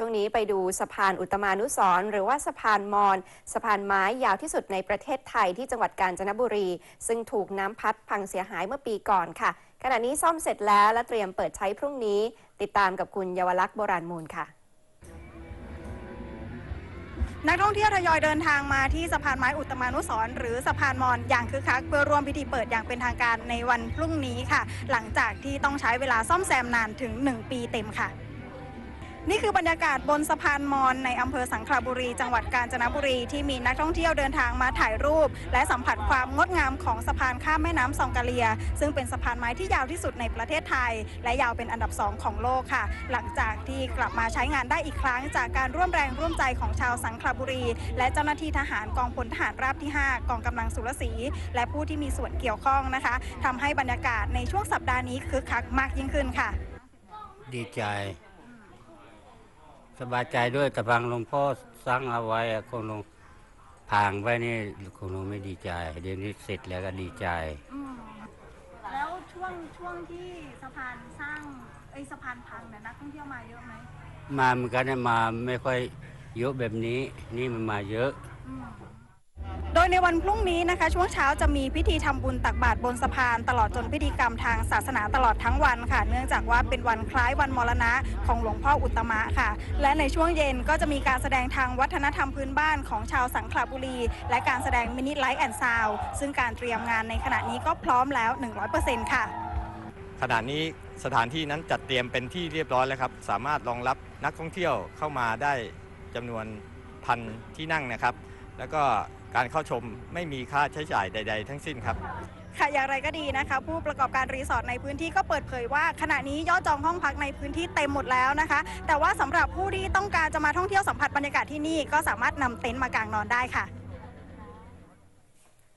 ช่วงนี้ไปดูสะพานอุตมานุสรหรือว่าสะพานมอญสะพานไม้ยาวที่สุดในประเทศไทยที่จังหวัดกาญจนบุรี ซึ่งถูกน้ำพัดพังเสียหายเมื่อปีก่อนค่ะ ขณะนี้ซ่อมเสร็จแล้วและเตรียมเปิดใช้พรุ่งนี้ ติดตามกับคุณเยาวลักษณ์โบราณมูลค่ะนักท่องเที่ยวทยอยเดินทางมาที่สะพานไม้อุตมานุสรหรือสะพานมอญอย่างคึกคักเพื่อร่วมพิธีเปิดอย่างเป็นทางการในวันพรุ่งนี้ค่ะ หลังจากที่ต้องใช้เวลาซ่อมแซมนานถึง 1 ปีเต็มค่ะ นี่คือบรรยากาศบนสะพานมอญในอำเภอสังขละบุรี จังหวัดกาญจนบุรีที่มีนักท่องเที่ยวเดินทางมาถ่ายรูป และสัมผัสความงดงามของสะพานข้ามแม่น้ำซองกาเลีย ซึ่งเป็นสะพานไม้ที่ยาวที่สุดในประเทศไทย และยาวเป็นอันดับสองของโลกค่ะ หลังจากที่กลับมาใช้งานได้อีกครั้ง จากการร่วมแรงร่วมใจของชาวสังขละบุรี และเจ้าหน้าที่ทหารกองพลทหารราบที่ 5 กองกำลังสุรศรีและผู้ที่มีส่วนเกี่ยวข้องนะคะทำให้บรรยากาศในช่วงสัปดาห์นี้คึกคักมากยิ่งขึ้นค่ะ ดีใจ สบายใจด้วยแต่บางหลวงพ่อสร้างเอาไว้อะคงลงพางไว้นี่คงลงไม่ดีใจ เดี๋ยวนี้เสร็จแล้วก็ดีใจแล้วช่วงช่วงที่สะพานสร้างไอ้สะพานพังเนี่ยนักท่องเที่ยวมาเยอะไหมมาเหมือนกันเนี่ยมาไม่ค่อยเยอะแบบนี้ นี่มันมาเยอะ โดยในวันพรุ่งนี้นะคะ ช่วงเช้าจะมีพิธีทำบุญตักบาตรบนสะพาน ตลอดจนพิธีกรรมทางศาสนาตลอดทั้งวันค่ะ เนื่องจากว่าเป็นวันคล้ายวันมรณะของหลวงพ่ออุตตมะค่ะ และในช่วงเย็นก็จะมีการแสดงทางวัฒนธรรมพื้นบ้านของชาวสังขละบุรี และการแสดงมินิไลท์แอนด์ซาวซึ่งการเตรียมงานในขณะนี้ก็พร้อมแล้ว 100%ค่ะขณะนี้สถานที่นั้นจัดเตรียมเป็นที่เรียบร้อยแล้วครับ สามารถรองรับนักท่องเที่ยวเข้ามาได้จำนวนพันที่นั่งนะครับ แล้วก็ การเข้าชมไม่มีค่าใช้จ่ายใด ๆ ทั้งสิ้นครับ ค่ะอย่างไรก็ดีนะคะ ผู้ประกอบการรีสอร์ทในพื้นที่ก็เปิดเผยว่า ขณะนี้ยอดจองห้องพักในพื้นที่เต็มหมดแล้วนะคะ แต่ว่าสำหรับผู้ที่ต้องการจะมาท่องเที่ยวสัมผัสบรรยากาศที่นี่ก็สามารถนำเต็นท์มากางนอนได้ค่ะ